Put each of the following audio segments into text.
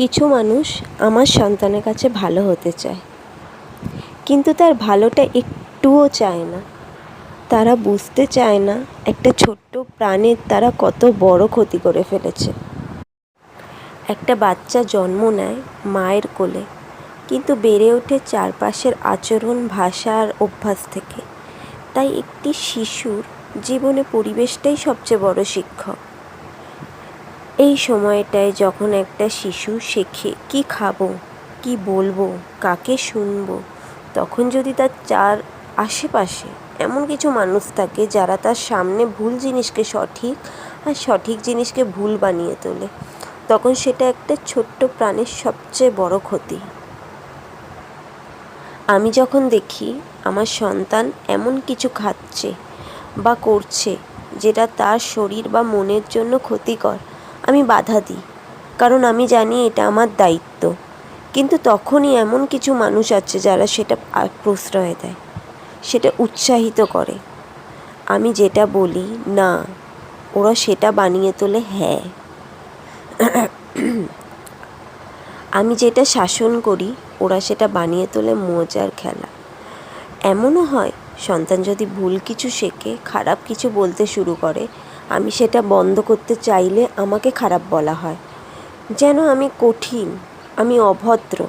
কিছু মানুষ আমার সন্তানের কাছে ভালো হতে চায়। কিন্তু তার ভালোটা একটুও চায় না। তারা বুঝতে চায় না একটা ছোট্ট প্রাণের তারা কত বড় ক্ষতি করে ফেলেছে। একটা বাচ্চা জন্ম নেয় মায়ের কোলে, কিন্তু বেড়ে ওঠে চারপাশের আচরণ, ভাষা আর অভ্যাস থেকে। তাই একটি শিশুর জীবনে পরিবেশটাই সবচেয়ে বড় শিক্ষক। এই সময়টায় যখন একটা শিশু শেখে, কী খাব? কী বলব? কাকে শুনব? তখন যদি তার চার আশেপাশে এমন কিছু মানুষ থাকে যারা তার সামনে ভুল জিনিসকে সঠিক আর সঠিক জিনিসকে ভুল বানিয়ে তোলে, তখন সেটা একটা ছোট্ট প্রাণের সবচেয়ে বড় ক্ষতি। আমি যখন দেখি আমার সন্তান এমন কিছু খাচ্ছে বা করছে যেটা তার শরীর বা মনের জন্য ক্ষতিকর আমি বাধা দিই, কারণ আমি জানি এটা আমার দায়িত্ব। কিন্তু তখনই এমন কিছু মানুষ আছে যারা সেটা প্রশ্রয় দেয়, সেটা উৎসাহিত করে। আমি যেটা বলি, না, ওরা সেটা বানিয়ে তোলে হ্যাঁ। আমি যেটা শাসন করি, ওরা সেটা বানিয়ে তোলে, মজার খেলা। এমনও হয়, সন্তান যদি ভুল কিছু শেখে, খারাপ কিছু বলতে শুরু করে আমি সেটা বন্ধ করতে চাইলে আমাকে খারাপ বলা হয়। যেন আমি কঠিন, আমি অভদ্র,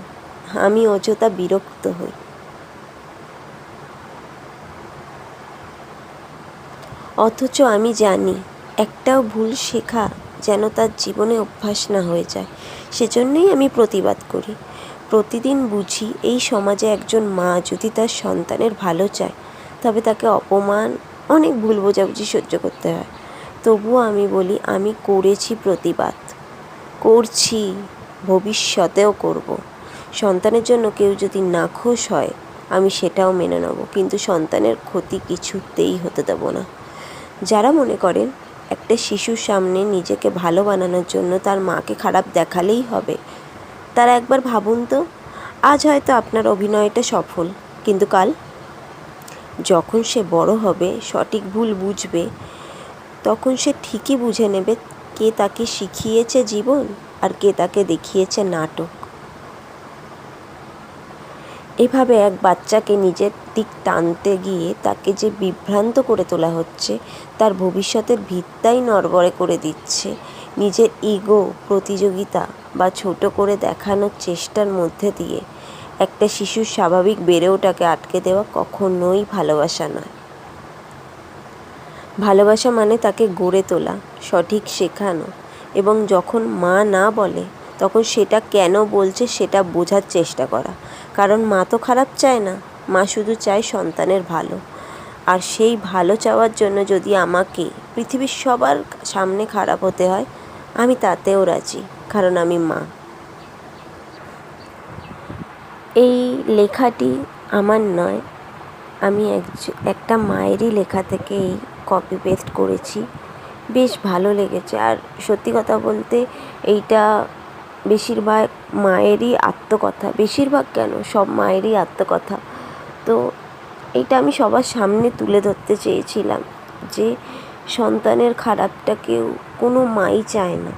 আমি অযথা বিরক্ত হই। অথচ আমি জানি একটাও ভুল শেখা যেন তার জীবনে অভ্যাস না হয়ে যায়। সেজন্যই আমি প্রতিবাদ করি। প্রতিদিন বুঝি এই সমাজে একজন মা যদি তার সন্তানের ভালো চায়, তবে তাকে অপমান, অনেক ভুল বোঝাবুঝি সহ্য করতে হয়। তবুও আমি বলি, আমি করেছি প্রতিবাদ। করছি, ভবিষ্যতেও করব। সন্তানের জন্য কেউ যদি নাখোশ হয়, আমি সেটাও মেনে নেব। কিন্তু সন্তানের ক্ষতি কিছুতেই হতে দেবো না। যারা মনে করেন, একটা শিশুর সামনে নিজেকে ভালো বানানোর জন্য তার মাকে খারাপ দেখালেই হবে, তারা একবার ভাবুন তো, আজ হয়তো আপনার অভিনয়টা সফল, কিন্তু কাল যখন সে বড় হবে, সঠিক ভুল বুঝবে তখন সে ঠিকই বুঝে নেবে কে তাকে শিখিয়েছে জীবন আর কে তাকে দেখিয়েছে নাটক। এভাবে এক বাচ্চাকে নিজের দিক টানতে গিয়ে তাকে যে বিভ্রান্ত করে তোলা হচ্ছে, তার ভবিষ্যতের ভিত্তাই নড়বড়ে করে দিচ্ছে। নিজের ইগো, প্রতিযোগিতা বা ছোট করে দেখানোর চেষ্টার মধ্যে দিয়ে একটা শিশুর স্বাভাবিক বেড়ে ওঠাকে আটকে দেওয়া কখনোই ভালোবাসা নয়। ভালোবাসা মানে তাকে গড়ে তোলা, সঠিক শেখানো এবং যখন মা না বলে, তখন সেটা কেন বলছে সেটা বোঝার চেষ্টা করা। কারণ মা তো খারাপ চায় না, মা শুধু চায় সন্তানের ভালো। আর সেই ভালো চাওয়ার জন্য যদি আমাকে পৃথিবীর সবার সামনে খারাপ হতে হয়, আমি তাতেও রাজি, কারণ আমি মা। এই লেখাটি আমার নয়, আমি একজ- একটা মায়েরই লেখা থেকে এই কপি পেস্ট করেছি। বেশ ভালো লেগেছে। আর সত্যি কথা বলতে এইটা বেশিরভাগ মায়েরই আত্মকথা। বেশিরভাগ কেন? সব মায়েরই আত্মকথা। তো এইটা আমি সবার সামনে তুলে ধরতে চেয়েছিলাম যে সন্তানের খারাপটা কেউ কোনো মাই চায় না।